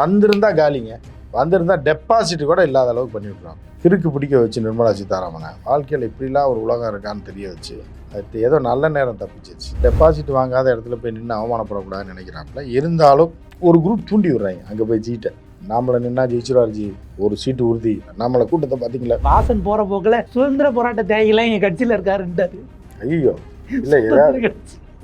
வந்திருந்தா காலிங்க. வந்திருந்தா டெபாசிட் கூட இல்லாத அளவுக்கு பண்ணி விட்ருவாங்க கிறுக்கு பிடிக்க வச்சு நிர்மலா சீதாராமனை. வாழ்க்கையில் இப்படிலாம் ஒரு உலகம் இருக்கான்னு தெரிய வச்சு அது ஏதோ நல்ல நேரம் தப்பிச்சிச்சு டெபாசிட் வாங்காத இடத்துல போய் நின்று அவமானப்படக்கூடாதுன்னு நினைக்கிறாப்புல இருந்தாலும் ஒரு குரூப் தூண்டி விடுறாங்க. அங்கே போய் சீட்டை நாமளை நின்னா ஜெயிச்சிருவார் ஜி. ஒரு சீட்டு உறுதி. நம்மளை கூட்டத்தை பார்த்தீங்களா வாசன் போற போக்குல சுதந்திர போராட்ட தியாகிலாம் எங்க கட்சியில இருக்காருன்றாரு ஐயோ. இல்லை ஏதாவது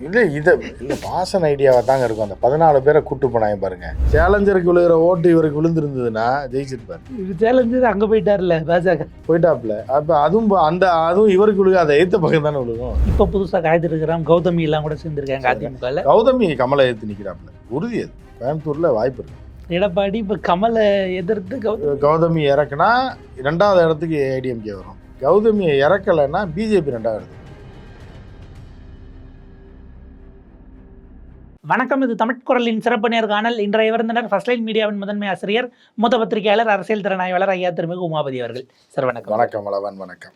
இல்லை இதை இல்லை வாசன் ஐடியாவாக தாங்க இருக்கும். அந்த பதினாலு பேரை கூட்டு போனாங்க பாருங்க. சேலஞ்சருக்கு விழுகிற ஓட்டு இவருக்கு விழுந்திருந்ததுன்னா ஜெயிச்சிருப்பார் இது சேலஞ்சு அங்க போயிட்டாருல்ல பாஜக. போயிட்டாப்புல. அப்போ அதுவும் அந்த அதுவும் இவருக்கு விழுக அதை எதிர்த்த பக்கம் தானே விழுகும். இப்ப புதுசா காயத்ரி இருக்கிறாம் கௌதமி எல்லாம் கூட சேர்ந்திருக்காங்க அதிமுகல. கௌதமி கமலை எதிர்த்து நிற்கிறாப்புல உறுதி அது. கோயம்புத்தூரில் வாய்ப்பு இருக்கு. எடப்பாடி இப்ப கமலை எதிர்த்து கௌதமி கௌதமி இறக்குனா ரெண்டாவது இடத்துக்கு ஏடிஎம்கே வரும். கௌதமியை இறக்கலைன்னா பிஜேபி ரெண்டாவது வணக்கம் இது தமிழ் குரலின் சிறப்பு நேர்காணல் இன்றைய விருந்தினர் ஃபர்ஸ்ட் லைன் மீடியாவின் முதன்மை ஆசிரியர் மூத்த பத்திரிகையாளர் அரசியல் திறனாய்வாளர் ஐயா திருமிகு உமாபதி அவர்கள். சார் வணக்கம். வணக்கம் வளவன் வணக்கம்.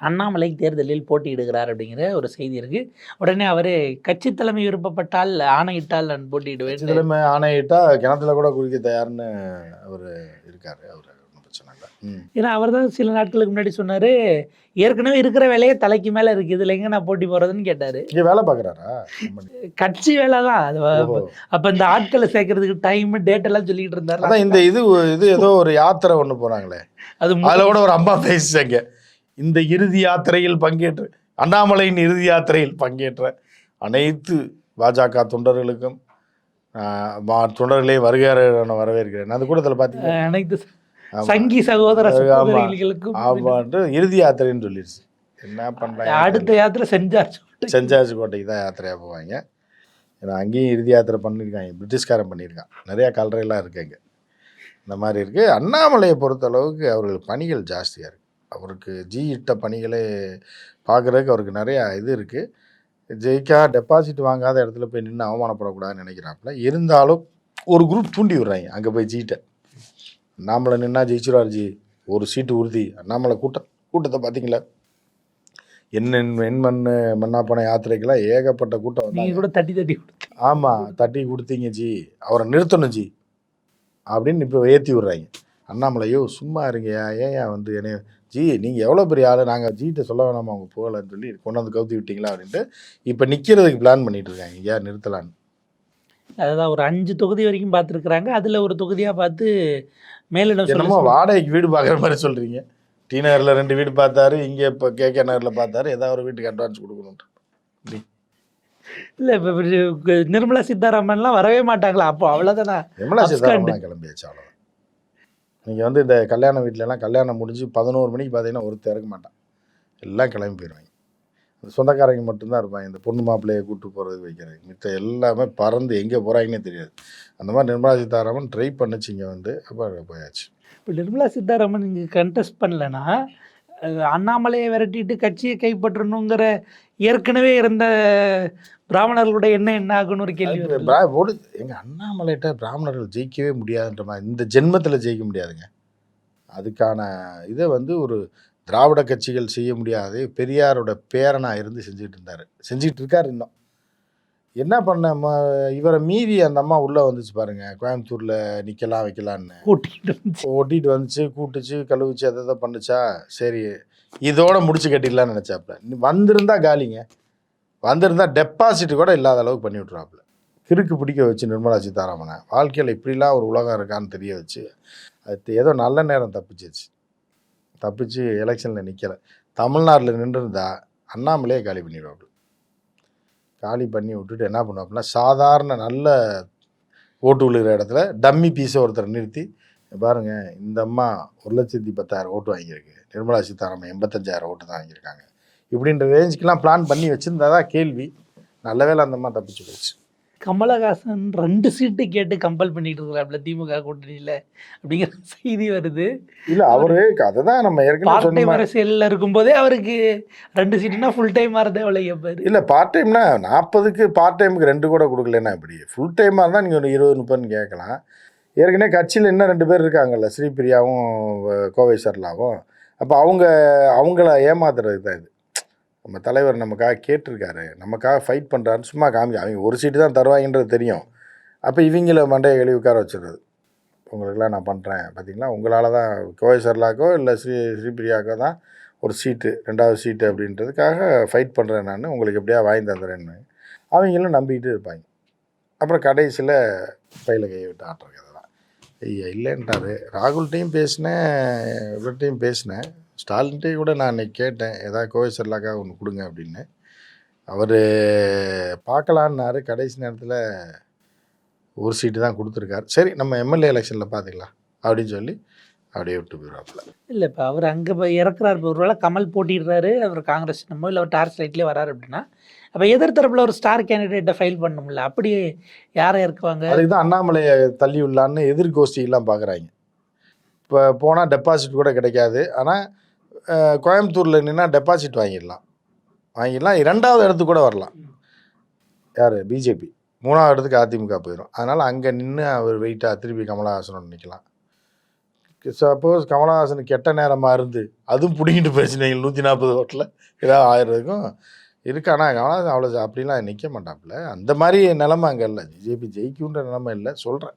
அண்ணாமலை தேர்தலில் போட்டியிடுகிறார் அப்படிங்கிற ஒரு செய்தி இருக்கு. உடனே அவர் கட்சி தலைமை விருப்பப்பட்டால் ஆணையிட்டால் நான் போட்டியிடுவேன். தலைமை ஆணையிட்டா கிணத்துல கூட குடிக்க தயார்னு அவர் இருக்காரு அவர் ஒன்றும் பிரச்சனை இல்லை ம் ஏன்னா அவர் தான் சில நாட்களுக்கு முன்னாடி சொன்னாரு ஏற்கனவே இருக்கிற வேலையே தலைக்கு மேல இருக்கு இதுல எங்க நான் போட்டி போறதுன்னு கேட்டாரு. இங்கே வேலை பார்க்குறாரா? கட்சி வேலை தான். அது அப்ப இந்த ஆட்களை சேர்க்கறதுக்கு டைம் டேட் எல்லாம் சொல்லிட்டு இருந்தாரு அதான் இந்த இது இது ஏதோ ஒரு யாத்திரை ஒன்று போனாங்களே அது கூட ஒரு அம்மா பேசிச்சாங்க. இந்த இறுதி யாத்திரையில் பங்கேற்று அண்ணாமலையின் இறுதி யாத்திரையில் பங்கேற்ற அனைத்து பாஜக தொண்டர்களுக்கும் தொண்டர்களே வருகிற வரவேற்கிறேன். அந்த கூட்டத்தில் பார்த்தீங்க அனைத்து. சங்கி சகோதர ஆமா. சகோதரிகளுக்கும் ஆமான்ட்டு இறுதி யாத்திரைன்னு சொல்லிடுச்சு. என்ன பண்ணுறாங்க அடுத்த யாத்திரை செஞ்சாச்சு செஞ்சாச்சு கோட்டைக்கு. தான் யாத்திரையாக போவாங்க. ஏன்னா அங்கேயும் இறுதி யாத்திரை பண்ணியிருக்காங்க. பிரிட்டிஷ்காரன் பண்ணியிருக்கான். நிறையா கலரையெல்லாம் இருக்குங்க இந்த மாதிரி இருக்குது அண்ணாமலையை பொறுத்த அளவுக்கு அவர்கள் பணிகள் ஜாஸ்தியாக இருக்குது அவருக்கு ஜி இட்ட பணிகளே பார்க்குறதுக்கு அவருக்கு நிறையா இது இருக்குது ஜெயிக்கா டெபாசிட் வாங்காத இடத்துல போய் நின்று அவமானப்படக்கூடாதுன்னு நினைக்கிறாப்புல. இருந்தாலும் ஒரு குரூப் தூண்டி விடுறாங்க. அங்கே போய் ஜீட்டை அண்ணாமலை நின்னா ஜெயிச்சிருவார் ஜி. ஒரு சீட்டு உறுதி. அண்ணாமலை கூட்டம் கூட்டத்தை பார்த்தீங்களா என்ன எண்மண் மண்ணா போன யாத்திரைக்கெல்லாம் ஏகப்பட்ட கூட்டம் நீங்க வந்தாங்க கூட தட்டி தட்டி கொடுத்து. ஆமாம் தட்டி கொடுத்தீங்க ஜி. அவரை நிறுத்தணும் ஜி. அப்படின்னு இப்போ ஏற்றி விட்றாங்க. அண்ணாமலையோ சும்மா இருங்கய்யா. ஏன்யா வந்து என்னைய ஜி நீங்கள் எவ்வளோ பெரிய ஆள்? நாங்கள் ஜிகிட்ட சொல்ல வேணாமா? அவங்க போகலன்னு சொல்லி கொண்டு வந்து கவுத்தி விட்டீங்களா? அப்படின்ட்டு இப்போ நிற்கிறதுக்கு பிளான் பண்ணிட்டு இருக்காங்க. ஏன் நிறுத்தலான்னு. அதான் ஒரு அஞ்சு தொகுதி வரைக்கும் பார்த்துருக்குறாங்க அதுல ஒரு தொகுதியா பார்த்து மேலிடம் என்னமோ வாடகைக்கு வீடு பார்க்குற மாதிரி சொல்கிறீங்க டி நகரில் ரெண்டு வீடு பார்த்தாரு இங்கே இப்போ கேகே நகரில் பார்த்தாரு ஏதாவது ஒரு வீட்டுக்கு அட்வான்ஸ் கொடுக்கணுன்ட்டு இல்ல இப்ப நிர்மலா சீதாராமன்லாம் வரவே மாட்டாங்களா? அப்போ அவ்வளவுதானா? நிர்மலா. சீதாராமன் கிளம்பியாச்சு அவ்வளோதான் நீங்கள் வந்து இந்த கல்யாண வீட்டிலலாம் கல்யாணம் முடிஞ்சு பதினோரு மணிக்கு பார்த்தீங்கன்னா ஒருத்தர் இருக்க மாட்டான். எல்லாம் கிளம்பி போயிடுவாங்க சொந்தக்காரங்க மட்டும்தான் இருப்பாங்க. இந்த பொண்ணு மாப்பிள்ளையை கூட்டு போகிறதுக்கு வைக்கிறதுக்கு மித்த எல்லாமே பறந்து எங்கே போகிறாங்கன்னே தெரியாது. அந்த மாதிரி நிர்மலா சீதாராமன் ட்ரை பண்ணுச்சு இங்கே வந்து. அப்போ போயாச்சு. இப்போ நிர்மலா சீதாராமன் இங்கே கண்டெஸ்ட் பண்ணலனா அஹ், அண்ணாமலையை விரட்டிட்டு கட்சியை கைப்பற்றணுங்கிற ஏற்கனவே இருந்த பிராமணர்களுடைய எண்ணம் என்ன ஆகுன்னு ஒரு கேள்வி ஓடு எங்கள் அண்ணாமலைகிட்ட பிராமணர்கள் ஜெயிக்கவே முடியாதுன்ற மாதிரி இந்த ஜென்மத்தில் ஜெயிக்க முடியாதுங்க. அதுக்கான இதை வந்து ஒரு திராவிட கட்சிகள் செய்ய முடியாது பெரியாரோட பேரனாக இருந்து செஞ்சுட்டு இருந்தார். செஞ்சுட்டு இருக்காரு இன்னும். என்ன பண்ண ம- இவரை மீறி அந்த அம்மா உள்ளே வந்துச்சு பாருங்க. கோயம்புத்தூரில் நிற்கலாம் வைக்கலான்னு கூட்டிட்டு வந்துச்சு. ஓட்டிட்டு வந்துச்சு கூட்டுச்சு கழுவுச்சு அதை இதை பண்ணுச்சா? சரி இதோட முடிச்சு கட்டிடலாம்னு நினச்சாப்புல. வந்திருந்தா காலிங்க. வந்திருந்தா டெபாசிட் கூட இல்லாத அளவுக்கு பண்ணி விட்ருவாப்புல கிறுக்கு பிடிக்க வச்சு நிர்மலா சீதாராமனை. வாழ்க்கையில் இப்படிலாம் ஒரு உலகம் இருக்கான்னு தெரிய வச்சு அது ஏதோ நல்ல நேரம் தப்பிச்சிச்சு தப்பிச்சு எலெக்ஷனில் நிற்கலை தமிழ்நாட்டில் நின்றுருந்தா அண்ணாமலையே காலி பண்ணிடுவாப்புல காலி பண்ணி விட்டுட்டு என்ன பண்ணுவாப்புல சாதாரண நல்ல ஓட்டு விழுகிற இடத்துல டம்மி பீஸை ஒருத்தர் நிறுத்தி பாருங்கள் இந்த அம்மா ஒரு லட்சத்தி பத்தாயிரம் ஓட்டு வாங்கியிருக்கு. நிர்மலா சீதாராமன் எண்பத்தஞ்சாயிரம் ஓட்டு தான் வாங்கியிருக்காங்க. இப்படின்ற ரேஞ்சுக்கெலாம் பிளான் பண்ணி வச்சுருந்தா தான் கேள்வி. நல்ல வேலை அந்த அம்மா தப்பிச்சு போச்சு. கமலஹாசன் ரெண்டு சீட்டு கேட்டு கம்பல் பண்ணிட்டு இருக்கிறாப்ல திமுக கூட்டணியில அப்படிங்கிற செய்தி வருது. இல்லை அவரு அதை தான் நம்ம ஏற்கனவே டைம் அரசியல்ல இருக்கும்போதே அவருக்கு ரெண்டு சீட்டுனா ஃபுல் டைம் மாறதே அவ்வளோ கேட்பாரு இல்லை பார்ட் டைம்னா நாற்பதுக்கு பார்ட் டைமுக்கு ரெண்டு கூட கொடுக்கலன்னா இப்படி ஃபுல் டைமாக இருந்தால் நீங்கள் ஒரு இருபது முப்பதுன்னு கேட்கலாம். ஏற்கனவே கட்சியில் இன்னும் ரெண்டு பேர் இருக்காங்கல்ல ஸ்ரீபிரியாவும் கோவை சர்லாவும் அப்போ அவங்க அவங்கள ஏமாத்துறது தான் இது. நம்ம தலைவர் நமக்காக கேட்டிருக்காரு. நமக்காக ஃபைட் பண்ணுறாருன்னு சும்மா காமி அவங்க ஒரு சீட்டு தான் தருவாங்கன்றது தெரியும். அப்போ இவங்கள மண்டையை கழுவி உட்கார வச்சுருது உங்களுக்கெல்லாம் நான் பண்ணுறேன் பார்த்தீங்களா உங்களால் தான் கோவை சர்லாக்கோ இல்லை ஸ்ரீ ஸ்ரீபிரியாக்கோ தான் ஒரு சீட்டு ரெண்டாவது சீட்டு அப்படின்றதுக்காக ஃபைட் பண்ணுறேன் நான். உங்களுக்கு எப்படியா வாங்கி தந்துடுறேன்னு அவங்களும் நம்பிக்கிட்டு இருப்பாங்க. அப்புறம் கடைசியில் பையில கையை விட்டு ஆட்டுறது. தான் ஐயா இல்லைன்ட்டாரு. ராகுல்கிட்டையும் பேசினேன் இவர்கிட்டையும் பேசினேன். ஸ்டாலின்கிட்டையும் கூட நான் அன்றைக்கி கேட்டேன் ஏதாவது கோவை சர்லாக்கா ஒன்று கொடுங்க அப்படின்னு. அவர் பார்க்கலான்னாரு. கடைசி நேரத்தில் ஒரு சீட்டு தான் கொடுத்துருக்காரு. சரி நம்ம எம்எல்ஏ எலெக்ஷனில் பார்த்துக்கலாம் அப்படின்னு சொல்லி அப்படியே விட்டு போயிடுவாப்புல. இல்லை இப்போ அவர் அங்கே போய் இறக்குறாரு. இப்போ ஒருவேளை கமல் போட்டிடுறாரு. அவர் காங்கிரஸ் நம்ம இல்லை அவர் டார்ச் லைட்லேயே வராரு அப்படின்னா அப்போ எதிர்த்தரப்பில் ஒரு ஸ்டார் கேண்டிடேட்டை ஃபைல் பண்ணும்ல அப்படி யாரை இறக்குவாங்க? அதுக்கு தான் அண்ணாமலையை தள்ளி விடலான்னு எதிர்கோஷ்டிகள்லாம் பார்க்குறாங்க இப்போ போனால் டெபாசிட் கூட கிடைக்காது. ஆனால் கோயம்புத்தூரில் நின்னா டெபாசிட் வாங்கிடலாம். வாங்கிடலாம். இரண்டாவது இடத்துக்கு கூட வரலாம். யார்? பிஜேபி மூணாவது இடத்துக்கு அதிமுக போயிடும் அதனால் அங்கே நின்று அவர் வெயிட்டாக திருப்பி கமலஹாசன் நிற்கலாம் சப்போஸ் கமலஹாசன் கெட்ட நேரமாக இருந்து அதுவும் பிடிங்கிட்டு போயிடுச்சு நூற்றி நாற்பது ஓட்டில். ஏதாவது ஆயிரதுக்கும் இருக்கானா ஆனால் கமலஹாசன் அவ்வளோ அப்படிலாம் நிற்க மாட்டாப்புல. அந்த மாதிரி நிலமை அங்கே இல்லை. பிஜேபி ஜெயிக்குன்ற நிலமை இல்லை. சொல்கிறேன்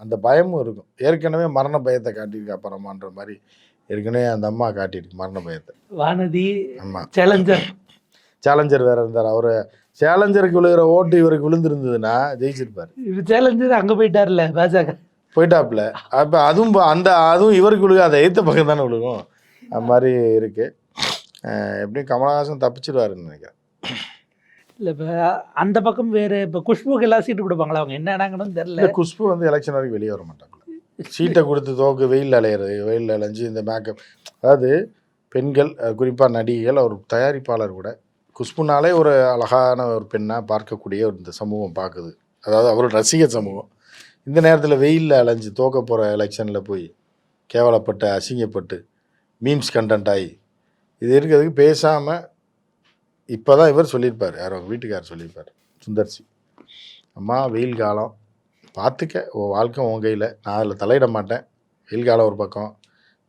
அந்த பயமும் இருக்கும். ஏற்கனவே மரண பயத்தை காட்டியிருக்கா பரமான்ற மாதிரி ஏற்கனவே அந்த அம்மா காட்டியிருக்கு மரண பயத்தை. வானதி ஆமாம் சேலஞ்சர் சேலஞ்சர் வேறு இருந்தார். அவர் சேலஞ்சருக்கு விழுகிற ஓட்டு இவருக்கு விழுந்திருந்ததுன்னா ஜெயிச்சிருப்பார். இது சேலஞ்சர் அங்கே போயிட்டார்ல பாஜக. போயிட்டாப்புல. அப்போ அதுவும் அந்த அதுவும் இவருக்கு விழுகாத எய்த்த பக்கம் தானே விழுகும். அது மாதிரி இருக்குது எப்படியும் கமலஹாசன் தப்பிச்சிருவாருன்னு நினைக்கிறேன். இல்லை இப்போ அந்த பக்கம் வேறு இப்போ குஷ்புக்கு எல்லாம் சீட்டு கொடுப்பாங்களா அவங்க? என்ன ஆனாங்கன்னு தெரில இல்லை குஷ்பு வந்து எலெக்ஷன் வரைக்கும் வெளியே வர மாட்டாங்க. சீட்டை கொடுத்து தோக்கு வெயில் அலையிறது வெயில் அலைஞ்சு இந்த மேக்கப் அதாவது பெண்கள் குறிப்பாக நடிகைகள் ஒரு தயாரிப்பாளர் கூட குஷ்புனாலே ஒரு அழகான ஒரு பெண்ணாக பார்க்கக்கூடிய ஒரு இந்த சமூகம் பார்க்குது அதாவது அவரோட ரசிகர் சமூகம். இந்த நேரத்தில் வெயிலில் அலைஞ்சு தோக்க போகிற எலெக்ஷனில் போய் கேவலப்பட்டு அசிங்கப்பட்டு மீம்ஸ் கண்டென்ட் ஆகி இது இருக்கிறதுக்கு பேசாமல் இப்போ தான் இவர் சொல்லியிருப்பார். யாரோ வீட்டுக்கார் சொல்லியிருப்பார். சுந்தர்சி அம்மா வெயில் காலம். பார்த்துக்க. உன் வாழ்க்கை உன் கையில். நான் அதில் தலையிட மாட்டேன். வெயில் காலம் ஒரு பக்கம்.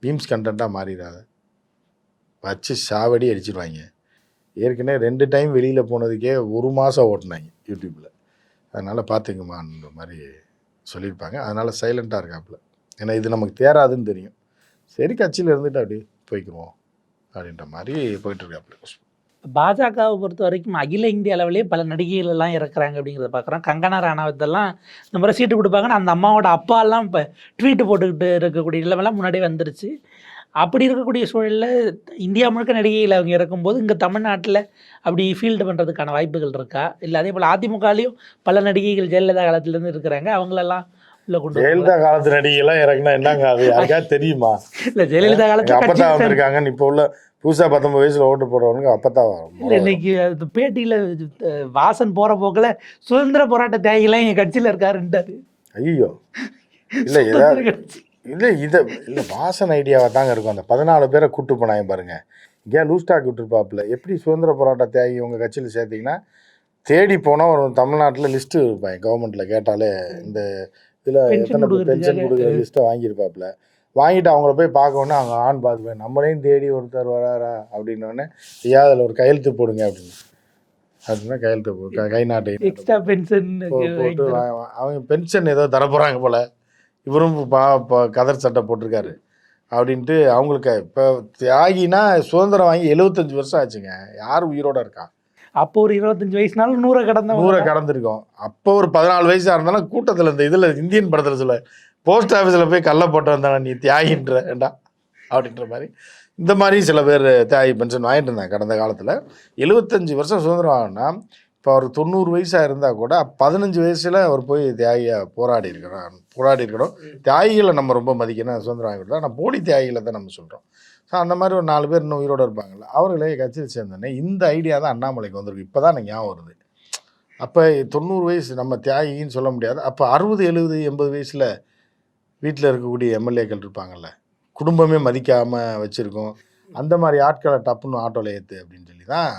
மீம்ஸ் கண்டென்ட்டாக மாறிடாத. வச்சு சாவடி அடிச்சிடுவாங்க ஏற்கனவே ரெண்டு டைம் வெளியில் போனதுக்கே ஒரு மாதம் ஓட்டினாங்க யூடியூப்பில் அதனால் பார்த்துக்குமான்ற மாதிரி சொல்லியிருப்பாங்க. அதனால் சைலண்ட்டாக இருக்காப்புல. ஏன்னா இது நமக்கு தேராதுன்னு தெரியும். சரி கட்சியில் இருந்துட்டு அப்படியே போய்க்குவோம் அப்படின்ற மாதிரி போயிட்டுருக்காப்புல பாஜகவை பொறுத்த வரைக்கும் அகில இந்திய அளவிலேயே பல நடிகைகள் எல்லாம் இறக்குறாங்க அப்படிங்கிறத பார்க்குறோம். கங்கனா ராணாவத்தெல்லாம் இந்த முறை சீட்டு கொடுப்பாங்கன்னு அந்த அம்மாவோட அப்பாலாம் இப்போ ட்வீட்டு போட்டுக்கிட்டு இருக்கக்கூடிய நிலவெல்லாம் முன்னாடி வந்துருச்சு. அப்படி இருக்கக்கூடிய சூழலில் இந்தியா முழுக்க நடிகைகள் அவங்க இறக்கும்போது இங்கே தமிழ்நாட்டில் அப்படி ஃபீல்டு பண்ணுறதுக்கான வாய்ப்புகள் இருக்கா? இல்லை அதே போல் அதிமுகலேயும் பல நடிகைகள் ஜெயலலிதா காலத்துலேருந்து இருக்கிறாங்க. அவங்களெல்லாம் வரலாம். ஜெயலலிதா காலத்து நடிகைலாம் இறக்குனா என்னங்க அது? யாருக்காவது தெரியுமா? இல்லை ஜெயலலிதா எங்க காலத்தில் அப்பத்தா கட்சி வந்திருக்காங்கன்னு இப்போ உள்ள புதுசாக பத்தொம்பது வயசில் ஓட்டு போடுறவனுக்கு அப்பத்தா இல்லை இன்னைக்கு அது பேட்டியில் வாசன் போகிற போக்கில் சுதந்திர போராட்ட தியாகிலாம் எங்கள் கட்சியில் இருக்காருன்றாரு ஐயோ. இல்லை ஏதாவது இல்லை இதை இல்லை வாசன் ஐடியாவாக தாங்க இருக்கும். அந்த பதினாலு பேரை கூட்டு போனாங்க பாருங்க. இங்கே லூஸ் ஸ்டாக் விட்டுருப்பாப்புல? எப்படி சுதந்திர போராட்ட தியாகி உங்கள் கட்சியில் சேர்த்தீங்கன்னா தேடி போனால் ஒரு தமிழ்நாட்டில் லிஸ்ட்டு இருப்பாங்க கவர்மெண்ட்டில் கேட்டாலே இந்த இதில் எத்தனை பென்ஷன். கொடுக்குற லிஸ்ட்டை வாங்கியிருப்பாப்புல. வாங்கிட்டு அவங்கள போய் பார்க்கணுன்னு அவங்க ஆண் பார்த்துப்பேன் நம்மளையும் தேடி ஒருத்தர் வராரா? அப்படின்னோடனே ஐயா அதில் ஒரு கையெழுத்து போடுங்க அப்படின்னு. அப்படின்னா கையெழுத்து போ க- நாட்டு எக்ஸ்ட்ரா பென்ஷன் போட்டு அவங்க பென்ஷன் ஏதோ தரப்போகிறாங்க போல். இவரும் பா கதர் சட்டை போட்டிருக்காரு. அப்படின்ட்டு அவங்களுக்கு இப்போ தியாகினா சுதந்திரம் வாங்கி எழுபத்தஞ்சு வருஷம் ஆச்சுங்க. யார் உயிரோட இருக்கா? அப்போ ஒரு இருபத்தஞ்சு வயசுனாலும் நூறை கடந்த நூறை கடந்திருக்கோம். அப்போ ஒரு பதினாலு வயசாக இருந்தாலும் கூட்டத்தில் இந்த இதில் இந்தியன் படத்தில் சொல்ல போஸ்ட் ஆஃபீஸில் போய் கல்ல போட்டு வந்தானே நீ தியாகின்ற ஏண்டா? அப்படின்ற மாதிரி. இந்த மாதிரி சில பேர் தியாகி பென்ஷன் வாங்கிட்டு இருந்தாங்க கடந்த காலத்தில். எழுபத்தஞ்சு வருஷம் சுதந்திரம் ஆகுனா இப்போ அவர் தொண்ணூறு வயசாக இருந்தால் கூட பதினஞ்சு வயசில் அவர் போய் தியாகியாக போராடி இருக்கிறார். போராடி இருக்கணும் தியாகிகளை நம்ம ரொம்ப மதிக்கணும். சுதந்திரம் வாங்கி கொடுத்தா. ஆனால் போலி தியாகிகளை தான் நம்ம சொல்கிறோம் ஸோ அந்த மாதிரி ஒரு நாலு பேர் இன்னும் உயிரோடு இருப்பாங்கல்ல. அவர்களே கட்சியில் சேர்ந்தோடனே இந்த ஐடியா தான் அண்ணாமலைக்கு வந்திருக்கு. இப்போ தான் எனக்கு ஞாபகம் வருது. அப்போ தொண்ணூறு வயசு நம்ம தியாகின்னு சொல்ல முடியாது. அப்போ அறுபது எழுபது எண்பது வயசில் வீட்டில் இருக்கக்கூடிய எம்எல்ஏக்கள் இருப்பாங்கல்ல. குடும்பமே மதிக்காமல் வச்சுருக்கோம். அந்த மாதிரி ஆட்களை டப்புன்னு ஆட்டோவில் ஏற்று அப்படின்னு சொல்லி தான்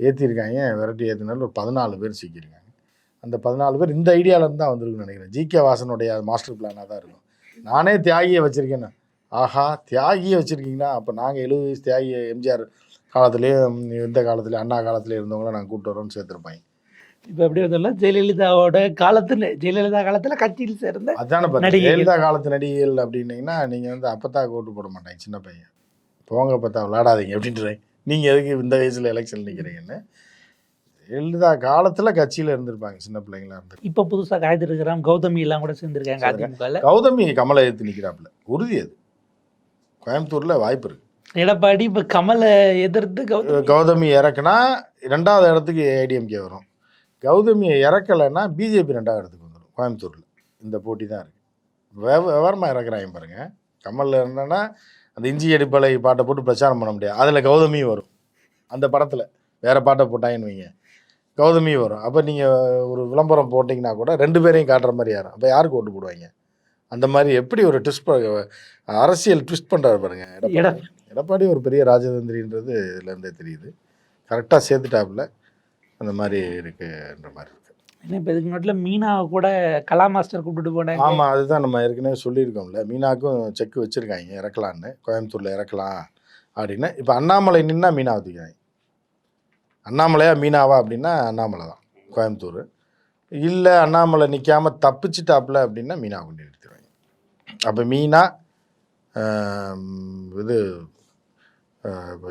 ஏற்றிருக்காங்க விரட்டி ஏற்றினாலும் ஒரு பதினாலு பேர் சிக்கியிருக்காங்க. அந்த பதினாலு பேர் இந்த ஐடியாவிலேருந்து தான் வந்திருக்குன்னு நினைக்கிறேன். ஜிகே வாசனுடைய மாஸ்டர் பிளானாக தான் இருக்கும். நானே தியாகியை வச்சுருக்கேன்னு. ஆஹா தியாகியை வச்சுருக்கீங்கன்னா அப்போ நாங்கள் எழுபது வயசு தியாகி எம்ஜிஆர் காலத்துலேயே இந்த காலத்துலேயே அண்ணா காலத்துலேயே இருந்தவங்கள நாங்கள் கூப்பிட்டு வரோம்னு சேர்த்துருப்பாங்க இப்போ எப்படி வந்தோம்னா ஜெயலலிதாவோட காலத்துல ஜெயலலிதா காலத்துல கட்சியில் சேர்ந்த அதான பார்த்தா நடிகைகள். ஜெயலலிதா காலத்து நடிகைகள் அப்படின்னீங்கன்னா நீங்கள் வந்து அப்பத்தாக்கு ஓட்டு போட மாட்டாங்க சின்ன பையன். போங்க அப்பத்தா விளாடாதீங்க அப்படின்றாங்க. நீங்கள் எதுக்கு இந்த வயசில் எலெக்ஷன் நிற்கிறீங்கன்னு ஜெயலலிதா காலத்தில் கட்சியில் இருந்திருப்பாங்க சின்ன பிள்ளைங்களா இருந்து இப்போ புதுசா காயத்ரி இருக்கிறான் கௌதமி எல்லாம் கூட சேர்ந்திருக்காங்க. அதிமுகல. கௌதமி கமலை எதிர்த்து நிற்கிறாப்புல உறுதி அது. கோயம்புத்தூரில் வாய்ப்பு இருக்கு. எடப்பாடி இப்ப கமலை எதிர்த்து கௌதமி. கௌதமி இறக்குனா ரெண்டாவது இடத்துக்கு ஏடிஎம்கே வரும். கௌதமியை இறக்கலைன்னா பிஜேபி ரெண்டாவது இடத்துக்கு வந்துடும் கோயம்புத்தூரில். இந்த போட்டி தான் இருக்குது விவ விவரமாக இறக்குறாங்க பாருங்க. கமலில் இருந்தேன்னா அந்த இஞ்சி அடிப்பலை பாட்டை போட்டு பிரச்சாரம் பண்ண முடியாது. அதில் கௌதமியும் வரும். அந்த படத்தில். வேறு பாட்டை போட்டாங்கன்னு வைங்க. கௌதமியும் வரும். அப்போ நீங்கள் ஒரு விளம்பரம் போட்டிங்கன்னா கூட ரெண்டு பேரையும் காட்டுற மாதிரி யாரும். அப்போ யாருக்கு ஓட்டு போடுவாங்க அந்த மாதிரி எப்படி ஒரு ட்விஸ்ட் அரசியல் ட்விஸ்ட் பண்ணுறாரு பாருங்க. எடப்பாடி. எடப்பாடி. ஒரு பெரிய ராஜதந்திரின்றது இதுலேருந்தே தெரியுது. கரெக்டாக சேர்த்துட்டாப்புல. அந்த மாதிரி இருக்குன்ற மாதிரி இருக்கு. ஏன்னா இப்போ இதுக்கு முன்னாடி மீனாவை கூட கலா மாஸ்டர் கூப்பிட்டு போனாங்க. ஆமாம் அதுதான் நம்ம ஏற்கனவே சொல்லியிருக்கோம்ல. மீனாக்கும் செக் வச்சுருக்காங்க இறக்கலான்னு. கோயம்புத்தூரில் இறக்கலாம் அப்படின்னு. இப்போ அண்ணாமலை நின்னா மீனா ஊற்றிக்கிறாங்க அண்ணாமலையா மீனாவா அப்படின்னா அண்ணாமலை தான் கோயம்புத்தூர். இல்லை அண்ணாமலை நிற்காம தப்பிச்சிட்டாப்புல அப்படின்னா மீனா கொண்டு நிறுத்திடுவாங்க அப்போ மீனா இது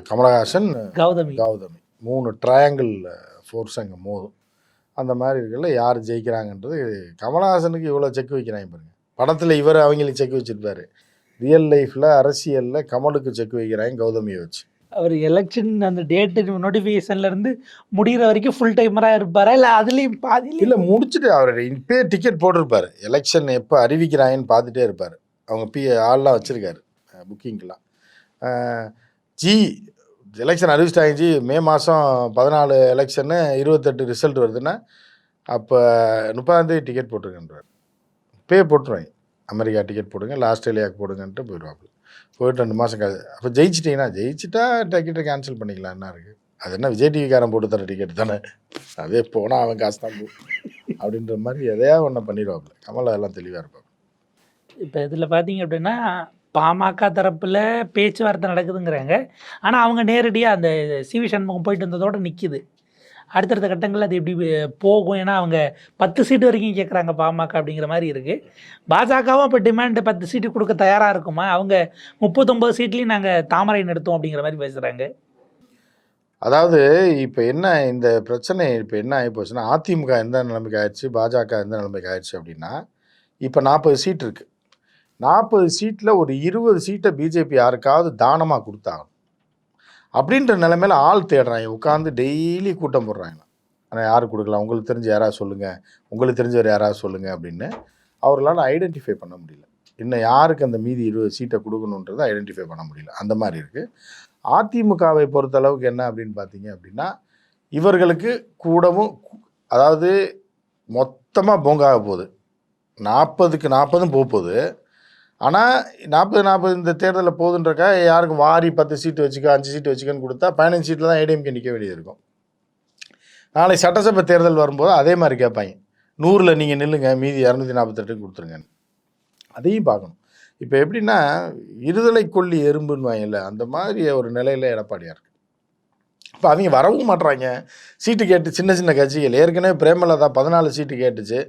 கமலஹாசன் கௌதமி. கௌதமி. மூணு ட்ரையாங்கிள் ஃபோர்ஸ் அங்கே மோதும். அந்த மாதிரி இருக்கல யார் ஜெயிக்கிறாங்கன்றது கமலஹாசனுக்கு இவ்வளோ செக் வைக்கிறாங்க பாருங்க. படத்தில் இவர் அவங்களுக்கு செக் வச்சிருப்பாரு. ரியல் லைஃப்பில் அரசியலில் கமலுக்கு செக் வைக்கிறாங்க கௌதமியை வச்சு அவர் எலெக்ஷன் அந்த டேட்டு நோட்டிஃபிகேஷன்ல இருந்து முடிகிற வரைக்கும் ஃபுல் டைமரா இருப்பாரா? இல்ல அதுலயும் பாதியில இல்லை முடிச்சுட்டு அவர் இப்பயே டிக்கெட் போட்டிருப்பாரு. எலெக்ஷன் எப்போ அறிவிக்கிறாங்கன்னு பார்த்துட்டே இருப்பார். அவங்க பி ஆள்லாம் வச்சுருக்காரு புக்கிங்க்கெலாம் ஜி எலெக்ஷன் அறிவிச்சிட்டாங்க மே மாதம் பதினாலு எலெக்ஷனு இருபத்தெட்டு ரிசல்ட் வருதுன்னா அப்போ முப்பதாந்தேதி டிக்கெட் போட்டிருக்கேன்றார். பே போட்டுருவாங்க. அமெரிக்கா டிக்கெட் போடுங்க இல்லை ஆஸ்திரேலியாவுக்கு போடுங்கன்ட்டு போயிடுவாப்புல. போயிட்டு ரெண்டு மாதம் கழிச்சு அப்போ ஜெயிச்சிட்டிங்கன்னா ஜெயிச்சிட்டா டிக்கெட்டை கேன்சல் பண்ணிக்கலாம். என்ன இருக்குது அது என்ன விஜய் டிவிக்காரன் போட்டு தர டிக்கெட் தானே? அதே போனால் அவன் காசு தான் போ அப்படின்ற மாதிரி எதையா ஒன்று பண்ணிடுவாப்புல. கமல் அதெல்லாம் தெளிவாக இருப்பாங்க இப்போ இதில் பார்த்தீங்க அப்படின்னா பாமக தரப்பில் பேச்சுவார்த்தை நடக்குதுங்கிறாங்க. ஆனால் அவங்க நேரடியாக அந்த சிவி சண்முகம் போயிட்டு வந்ததோட நிற்கிது அடுத்தடுத்த கட்டங்களில் அது எப்படி போகும்? ஏன்னா அவங்க பத்து சீட்டு வரைக்கும் கேட்குறாங்க பாமக அப்படிங்கிற மாதிரி இருக்குது பாஜகவும் இப்போ டிமாண்டு பத்து சீட்டு கொடுக்க தயாராக இருக்குமா? அவங்க முப்பத்தொம்பது சீட்லேயும் நாங்கள் தாமரை நடத்துவோம் அப்படிங்கிற மாதிரி பேசுகிறாங்க அதாவது இப்போ என்ன இந்த பிரச்சனை இப்போ என்ன ஆகி போச்சுன்னா அதிமுக எந்த நிலைமைக்கு ஆயிடுச்சு? பாஜக எந்த நிலைமைக்கு ஆயிடுச்சு அப்படின்னா இப்போ நாற்பது சீட் இருக்குது நாற்பது சீட்டில் ஒரு இருபது சீட்டை பிஜேபி யாருக்காவது தானமாக கொடுத்தாங்க அப்படின்ற நிலைமையில் ஆள் தேடுறாங்க உட்காந்து டெய்லி கூட்டம் போடுறாங்க ஆனால் யார் கொடுக்கலாம்? உங்களுக்கு தெரிஞ்ச யாராவது சொல்லுங்கள் உங்களுக்கு தெரிஞ்சவர் யாராவது சொல்லுங்கள் அப்படின்னு அவர்களால் ஐடென்டிஃபை பண்ண முடியல. இன்னும் யாருக்கு அந்த மீதி இருபது சீட்டை கொடுக்கணுன்றதை ஐடென்டிஃபை பண்ண முடியல. அந்த மாதிரி இருக்குது அதிமுகவை பொறுத்தளவுக்கு என்ன அப்படின்னு பார்த்தீங்க அப்படின்னா இவர்களுக்கு கூடவும் அதாவது மொத்தமாக பொங்காக போகுது. நாற்பதுக்கு நாற்பதும் போகுது. ஆனால் நாற்பது நாற்பது இந்த தேர்தலில் போகுதுன்றக்கா யாருக்கும் வாரி பத்து சீட்டு வச்சுக்க அஞ்சு சீட்டு வச்சுக்கன்னு கொடுத்தா பதினஞ்சு சீட்டில் தான் ஏடிஎம்கே நிற்க வேண்டியது இருக்கும். நாளை சட்டசபை தேர்தல் வரும்போது அதே மாதிரி கேட்பாங்க. நூறில் நீங்கள் நில்லுங்க மீதி இரநூத்தி நாற்பத்தெட்டுக்கு கொடுத்துருங்க அதையும் பார்க்கணும். இப்போ எப்படின்னா இருதலை கொல்லி எறும்புன்னு வாங்கல அந்த மாதிரி ஒரு நிலையில் எடப்பாடியாக இருக்குது இப்போ அவங்க வரவும் மாட்றாங்க. சீட்டு கேட்டு சின்ன சின்ன கட்சிகள். ஏற்கனவே பிரேமலதா பதினாலு சீட்டு கேட்டுச்சு.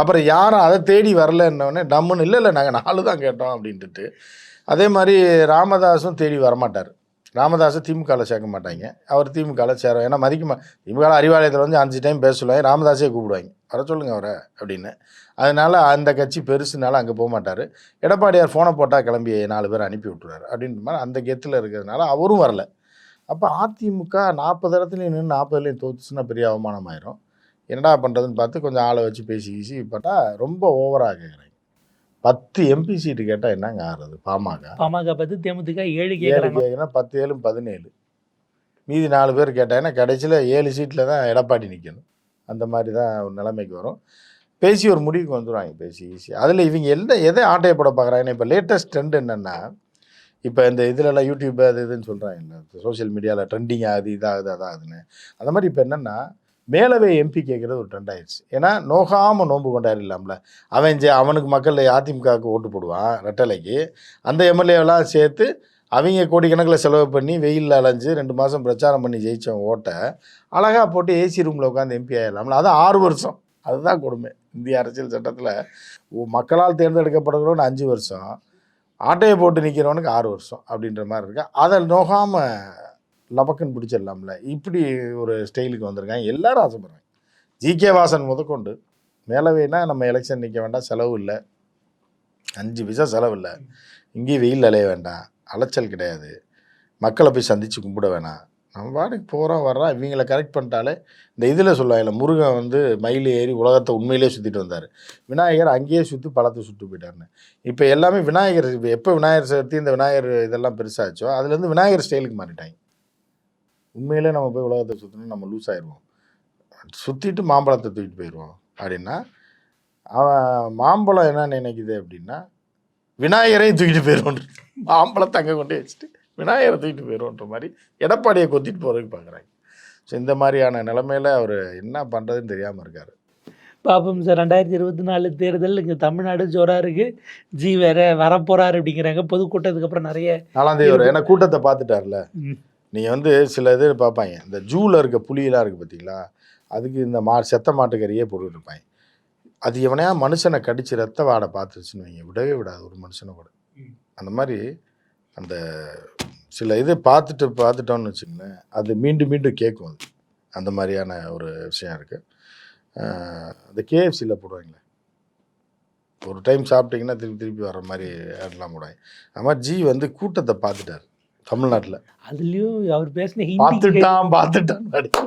அப்புறம் யாரும் அதை தேடி வரலன்னொடனே டம்முன்னு இல்லை இல்லை நாங்கள் நாலு தான் கேட்டோம் அப்படின்ட்டு அதே மாதிரி ராமதாஸும் தேடி வரமாட்டார். ராமதாஸை திமுகவில் சேர்க்க மாட்டாங்க. அவர் திமுகவில் சேரும். ஏன்னா மதிக்க திமுக அறிவாலயத்தில் வந்து அஞ்சு டைம் பேச சொல்லுவாங்க ராமதாஸே கூப்பிடுவாங்க. வர சொல்லுங்கள் அவரை அப்படின்னு. அதனால அந்த கட்சி பெருசுனால அங்கே போக மாட்டார். எடப்பாடியார் ஃபோனை போட்டால் கிளம்பி நாலு பேர் அனுப்பி விட்டுறாரு அப்படின்ற மாதிரி அந்த கெத்தில் இருக்கிறதுனால அவரும் வரல. அப்போ அதிமுக நாற்பது இடத்துலையும் நின்று நாற்பதுலேயும் தோத்துச்சுன்னா பெரிய அவமானம் ஆயிரும் என்னடா பண்ணுறதுன்னு பார்த்து கொஞ்சம் ஆளை வச்சு பேசி கீசி பட்டா ரொம்ப ஓவராக கேட்குறாங்க பத்து எம்பி சீட்டு கேட்டால் என்னங்க ஆறுறது பாமக. பாமக பார்த்து தேமுதிக ஏழு கேட்குறாங்க பத்து ஏழு பதினேழு. மீதி நாலு பேர் கேட்டாங்கன்னா கடைசியில் ஏழு சீட்டில் தான் எடப்பாடி நிற்கணும் அந்த மாதிரி தான் ஒரு நிலைமைக்கு வரும். பேசி ஒரு முடிவுக்கு வந்துடுவாங்க பேசி ஈஸி அதில் இவங்க எந்த எதை ஆட்டையப்பட பார்க்குறாங்கன்னா இப்போ லேட்டஸ்ட் ட்ரெண்ட் என்னென்னா இப்போ இந்த இதுலலாம் யூடியூப் அது இதுன்னு சொல்கிறாங்கல்ல சோஷியல் மீடியாவில் ட்ரெண்டிங் ஆகுது இதாகுது அதாகுதுன்னு. அந்த மாதிரி இப்போ என்னென்னா மேலவை எம்பி கேட்குறது ஒரு ட்ரெண்ட் ஆயிடுச்சு ஏன்னா நோகாமல் நோன்பு கொண்டாடிடலாம்ல. அவன் ஜெ அவனுக்கு மக்கள் அதிமுகவுக்கு ஓட்டு போடுவான் ரெட்டலைக்கு. அந்த எம்எல்ஏவெல்லாம் சேர்த்து அவங்க கோடிக்கணக்கில் செலவு பண்ணி வெயிலில் அலைஞ்சு ரெண்டு மாதம் பிரச்சாரம் பண்ணி ஜெயித்தவன் ஓட்டை அழகாக போட்டு ஏசி ரூமில் உட்காந்து எம்பி ஆகிடலாம்ல அது ஆறு வருஷம். அதுதான் கொடுமை. இந்திய அரசியல் சட்டத்தில். மக்களால் தேர்ந்தெடுக்கப்படுகிறோன்னு அஞ்சு வருஷம். ஆட்டையை போட்டு நிற்கிறவனுக்கு ஆறு வருஷம் அப்படின்ற மாதிரி இருக்கு. அதை நோகாமல் லபக்கன் பிடிச்சிடலாம்ல. இப்படி ஒரு ஸ்டைலுக்கு வந்திருக்காங்க. எல்லாரும் ஆசைப்படுறாங்க. ஜிகே வாசன் முதற்கொண்டு. மேலவைனா நம்ம எலெக்ஷன் நிற்க வேண்டாம். செலவு இல்லை. அஞ்சு பைசா செலவு இல்லை. இங்கேயும் வெயில் அலைய வேண்டாம். அலைச்சல் கிடையாது. மக்களை போய் சந்தித்து கும்பிட வேணாம். நம்ம பாட்டுக்கு போகிறோம் வர்றோம் இவங்கள கரெக்ட் பண்ணிட்டாலே இந்த இதில் சொல்லுவாங்கல்ல முருகன் வந்து மயில் ஏறி உலகத்தை உண்மையிலே சுற்றிட்டு வந்தார். விநாயகர் அங்கேயே சுற்றி பழத்தை சுட்டு போயிட்டாருன்னு. இப்போ எல்லாமே விநாயகர் இப்போ எப்போ விநாயகர் சதுர்த்தி இந்த விநாயகர் இதெல்லாம் பெருசாச்சோ அதுலேருந்து விநாயகர் ஸ்டைலுக்கு மாறிட்டாங்க. உண்மையிலே நம்ம போய் உலகத்தை சுற்றணும் நம்ம லூஸ் ஆயிடுவோம் சுற்றிட்டு மாம்பழத்தை தூக்கிட்டு போயிடுவோம் அப்படின்னா அவன் மாம்பழம் என்ன நினைக்குது அப்படின்னா விநாயகரையும் தூக்கிட்டு போயிடுவோம் மாம்பழத்தை அங்கே கொண்டு வச்சுட்டு. விநாயகரை தூக்கிட்டு போயிடுவோன்ற மாதிரி எடப்பாடியை கொத்திட்டு போகிறதுக்கு பார்க்குறாங்க ஸோ இந்த மாதிரியான நிலமையில அவர் என்ன பண்ணுறதுன்னு தெரியாமல் இருக்கார். பார்ப்போம் சார் ரெண்டாயிரத்தி இருபத்தி நாலு தேர்தல் இங்கே தமிழ்நாடு ஜோரா இருக்கு. ஜி வேற வரப்போறாரு அப்படிங்கிறாங்க. பொதுக்கூட்டத்துக்கு அப்புறம் நிறைய நாலாம் தேதி வரும் ஏன்னா கூட்டத்தை பார்த்துட்டார்ல. நீங்கள் வந்து சில இது பார்ப்பாங்க. இந்த ஜூவில் இருக்க புலியெல்லாம் இருக்குது பார்த்தீங்களா அதுக்கு இந்த மா செத்த மாட்டுக்கறியே போட்டுட்டு இருப்பாங்க. அது எவனையா மனுஷனை கடிச்சு ரத்த வாடை பார்த்துருச்சுன்னு வைங்க. விடவே விடாது ஒரு மனுஷனை கூட. அந்த மாதிரி அந்த சில இது பார்த்துட்டு பார்த்துட்டோம்னு வச்சுங்களேன் அது மீண்டும் மீண்டும் கேட்கும் அது. அந்த மாதிரியான ஒரு விஷயம் இருக்குது அந்த கேஎஃப்சியில் போடுவாங்களே. ஒரு டைம் சாப்பிட்டீங்கன்னா திருப்பி திருப்பி வர மாதிரி ஆட்லாம் போடுவாங்க. அது மாதிரி ஜி வந்து கூட்டத்தை பார்த்துட்டார் தமிழ்நாட்டில். அதுலயும் அவர் பேசின ஹிந்தி பார்த்துட்டான் பார்த்துட்டான்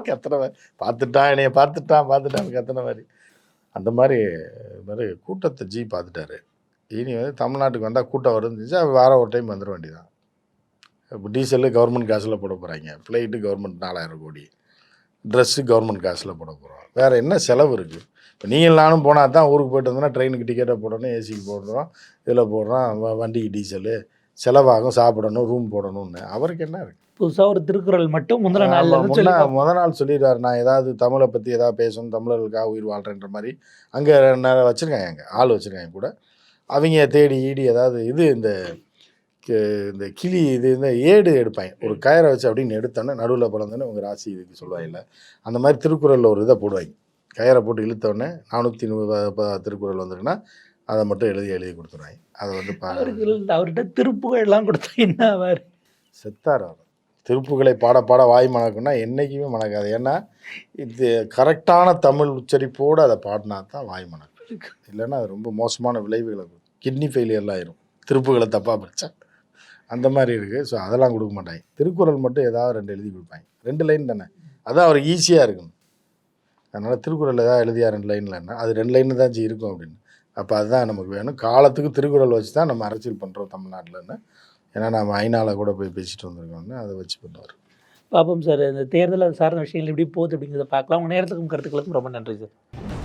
கத்துற மாதிரி. பார்த்துட்டான் என்னைய பார்த்துட்டான் பார்த்துட்டான் கத்துன மாதிரி. அந்த மாதிரி இது மாதிரி கூட்டத்தை ஜி பார்த்துட்டாரு. இனி வந்து தமிழ்நாட்டுக்கு வந்தால் கூட்டம் வருந்துச்சு வாரம் ஒரு டைம் வந்துட வேண்டியதான் இப்போ டீசலு கவர்மெண்ட் காசில் போட போகிறாங்க ஃப்ளைட்டு கவர்மெண்ட் நாலாயிரம் கோடி. ட்ரெஸ்ஸு கவர்மெண்ட் காசில் போட போகிறோம் வேறு என்ன செலவு இருக்குது இப்போ நீங்கள் நானும் போனால் தான் ஊருக்கு போயிட்டு வந்தோன்னா ட்ரெயினுக்கு டிக்கெட்டை போடணும் ஏசிக்கு போடுறோம் இதில் போடுறோம் வண்டிக்கு டீசலு செலவாகும் சாப்பிடணும் ரூம் போடணும்னு. அவருக்கு என்ன இருக்குது புதுசா ஒரு திருக்குறள் மட்டும் முந்தின நாள்ல ஆமா, இருந்து முன்ன சொல்லி முத நாள் சொல்லிடுறாரு நான் ஏதாவது தமிழை பற்றி ஏதாவது பேசணும் தமிழர்களுக்காக உயிர் வாழ்கிறேன்ற மாதிரி. அங்கே வச்சுருக்காங்க அங்கே ஆள் வச்சுருக்காங்க கூட. அவங்க தேடி ஈடி ஏதாவது இது இந்த இந்த கிளி இது இந்த ஏடு எடுப்பாங்க ஒரு கயரை வச்சு அப்படின்னு எடுத்தோன்னே நடுவில் பிறந்தோன்னே உங்கள் ராசி இதுக்கு சொல்லுவாங்கல்ல அந்த மாதிரி திருக்குறளில் ஒரு இதை போடுவாங்க. கயரை போட்டு இழுத்தோடனே நானூற்றி திருக்குறள் வந்திருக்குன்னா அதை மட்டும் எழுதி எழுதி கொடுத்துருவாங்க. அதை வந்து அவருக்கு அவர்கிட்ட திருப்புகழ் எல்லாம் கொடுத்தா என்ன ஆவார்? செத்தார் அவர். திருப்புகளை பாட பாட வாய் மணக்குன்னா என்றைக்குமே மணக்காது. ஏன்னா இது கரெக்டான தமிழ் உச்சரிப்போடு அதை பாடினா தான் வாய் மணக்கும். இல்லைன்னா அது ரொம்ப மோசமான விளைவுகளை கிட்னி ஃபெயிலியர்லாம் ஆயிரும். திருப்புகளை தப்பாக படித்தா அந்த மாதிரி இருக்குது ஸோ அதெல்லாம் கொடுக்க மாட்டாங்க. திருக்குறள் மட்டும் ஏதாவது ரெண்டு எழுதி கொடுப்பாங்க. ரெண்டு லைன் தானே? அதான் அவர் ஈஸியாக இருக்கணும். அதனால் திருக்குறள் ஏதாவது எழுதியா ரெண்டு லைன்லன்னா அது ரெண்டு லைன் தான் இருக்கும் அப்படின்னு. அப்போ அதுதான் நமக்கு வேணும். காலத்துக்கு திருக்குறள் வச்சு தான் நம்ம அரசியல் பண்ணுறோம் தமிழ்நாட்டில்னு ஏன்னா நம்ம ஐநாவில் கூட போய் பேசிட்டு வந்திருக்கோம்னு அதை வச்சு பண்ணுவார். பார்ப்போம் சார். இந்த தேர்தல் சார்ந்த விஷயங்கள் எப்படி போகுது அப்படிங்கிறத பார்க்கலாம். உங்கள் நேரத்துக்கும் கருத்துக்களுக்கும் ரொம்ப நன்றி சார்.